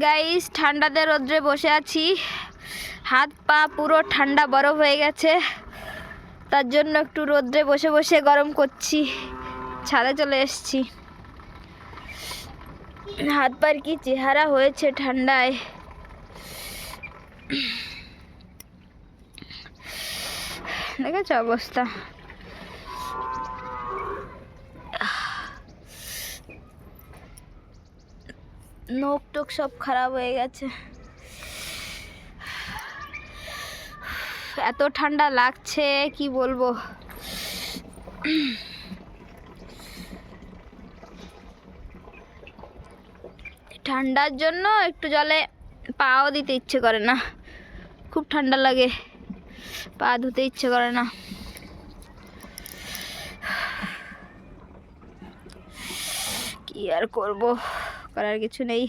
Guys ঠান্ডাতে রোদ্রে বসে আছি। হাত পা পুরো ঠান্ডা বরফ হয়ে গেছে। তার জন্য একটু রোদ্রে বসে বসে গরম করছি। ছাদে চলে এসেছি। হাত পার কি চেহারা হয়েছে ঠান্ডায়। দেখেছ অবস্থা? নোক টোক সব খারাপ হয়ে গেছে। এত ঠান্ডা লাগছে, কি বলব? ঠান্ডার জন্য একটু জলে পাও দিতে ইচ্ছে করে না। খুব ঠান্ডা লাগে, পা ধুতে ইচ্ছে করে না। কি আর করব? করার কিছু নেই।